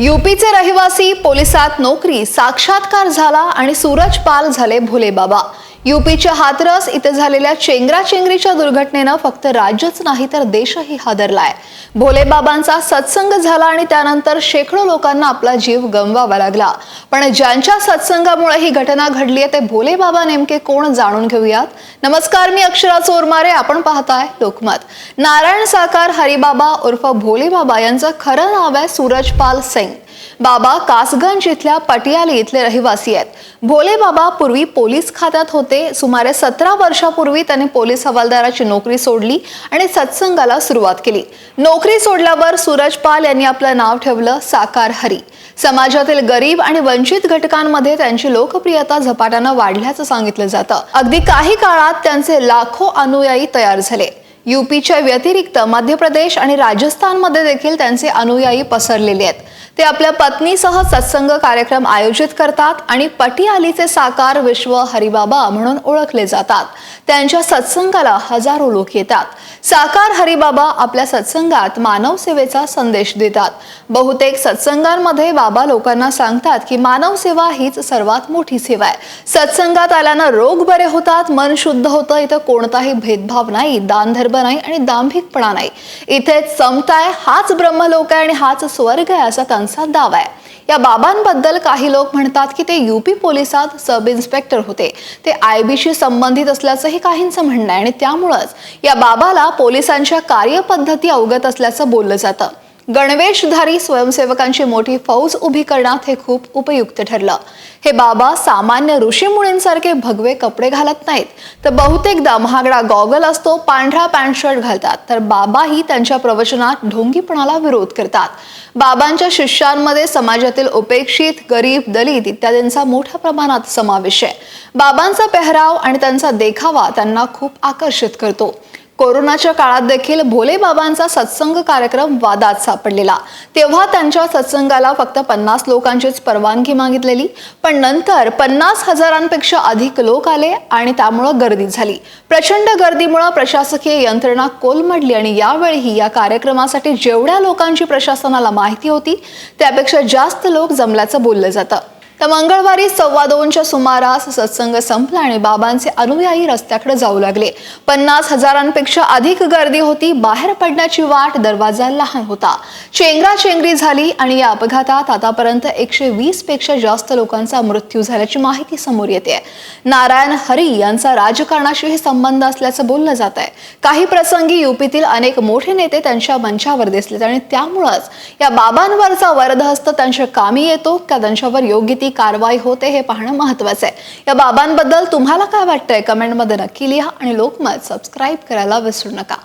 युपीचे रहिवासी पोलिसात नोकरी साक्षात्कार झाला आणि सूरज पाल झाले भोले बाबा युपीच्या हातरस इथे झालेल्या चेंगराचेंगरीच्या दुर्घटनेनं फक्त राज्यच नाही तर देशही हादरलाय. भोलेबाबांचा सत्संग झाला आणि त्यानंतर शेकडो लोकांना आपला जीव गमवावा लागला. पण ज्यांच्या सत्संगामुळे ही घटना घडली आहे ते भोलेबाबा नेमके कोण जाणून घेऊयात? नमस्कार मी अक्षरा चोरमारे आपण पाहताय लोकमत. नारायण साकार हरिबाबा उर्फ भोलेबाबा यांचं खरं नाव आहे सूरजपाल सिंग. बाबा कासगंज इथल्या पटियाली इथले रहिवासी आहेत. भोले बाबा पूर्वी पोलीस खात्यात होते. सुमारे सतरा वर्षापूर्वी त्यांनी पोलीस हवालदाराची नोकरी सोडली आणि सत्संगाला सुरुवात केली. नोकरी सोडल्यावर सूरज पाल यांनी आपलं नाव ठेवलं साकार हरी. समाजातील गरीब आणि वंचित घटकांमध्ये त्यांची लोकप्रियता झपाट्यानं वाढल्याचं सांगितलं जातं. अगदी काही काळात त्यांचे लाखो अनुयायी तयार झाले. युपीच्या व्यतिरिक्त मध्य प्रदेश आणि राजस्थानमध्ये देखील त्यांचे अनुयायी पसरलेले आहेत. ते आपल्या पत्नीसह सत्संग कार्यक्रम आयोजित करतात आणि पटियालीचे साकार विश्व हरिबाबा म्हणून ओळखले जातात. त्यांच्या सत्संगाला हजारो लोक येतात. साकार हरिबाबा आपल्या सत्संगात मानव सेवेचा संदेश देतात. बहुतेक सत्संगांमध्ये बाबा लोकांना सांगतात की मानव सेवा हीच सर्वात मोठी सेवा आहे. सत्संगात आल्यानं रोग बरे होतात मन शुद्ध होतं इथं कोणताही भेदभाव नाही दानधर्म नाही आणि दांभिकपणा नाही. इथे समताय आहे हाच ब्रह्मलोक आहे आणि हाच स्वर्ग आहे असा त्यांचा दावा आहे. या बाबांबद्दल काही लोक म्हणतात की ते युपी पोलिसात सब इन्स्पेक्टर होते. ते आय बीशी संबंधित असल्याचंही काहींचं म्हणणं आहे आणि त्यामुळंच या बाबाला पोलिसांच्या कार्यपद्धती अवगत असल्याचं बोललं जातं. गणवेशधारी स्वयंसेवकांची मोठी फौज उभी करण्यात हे खूप उपयुक्त ठरलं. हे बाबा सामान्य ऋषीमुनींसारखे भगवे कपडे घालत नाहीत. तर बहुतेकदा महागडा गॉगल असतो पांढरा पॅन्ट शर्ट घालतात. तर बाबाही त्यांच्या प्रवचनात ढोंगीपणाला विरोध करतात. बाबांच्या शिष्यांमध्ये समाजातील उपेक्षित गरीब दलित इत्यादींचा मोठ्या प्रमाणात समावेश आहे. बाबांचा पेहराव आणि त्यांचा देखावा त्यांना खूप आकर्षित करतो. कोरोनाच्या काळात देखील भोले बाबांचा सत्संग कार्यक्रम वादात सापडलेला. तेव्हा त्यांच्या सत्संगाला फक्त पन्नास लोकांचीच परवानगी मागितलेली. पण नंतर पन्नास हजारांपेक्षा अधिक लोक आले आणि त्यामुळं गर्दी झाली. प्रचंड गर्दीमुळं प्रशासकीय यंत्रणा कोलमडली आणि यावेळीही या कार्यक्रमासाठी जेवढ्या लोकांची प्रशासनाला माहिती होती त्यापेक्षा जास्त लोक जमल्याचं बोललं जातं. तर मंगळवारी सव्वा दोनच्या सुमारास सत्संग संपला आणि बाबांचे अनुयायी रस्त्याकडे जाऊ लागले. पन्नास हजारांपेक्षा अधिक गर्दी होती. बाहेर पडण्याची वाट दरवाजा लहान होता. चेंगरा चेंगरी झाली आणि या अपघातात आतापर्यंत एकशे वीसपेक्षा जास्त लोकांचा मृत्यू झाल्याची माहिती समोर येते. नारायण हरी यांचा राजकारणाशीही संबंध असल्याचं बोललं जात आहे. काही प्रसंगी युपीतील अनेक मोठे नेते त्यांच्या मंचावर दिसलेत आणि त्यामुळंच या बाबांवरचा वरदहस्त त्यांच्या कामी येतो. का त्यांच्यावर योग्य ती कारवाई होते हे पाहणं महत्वाचं आहे. या बाबांबद्दल तुम्हाला काय वाटतंय? कमेंटमध्ये नक्की लिहा आणि लोकमत सबस्क्राईब करायला विसरू नका.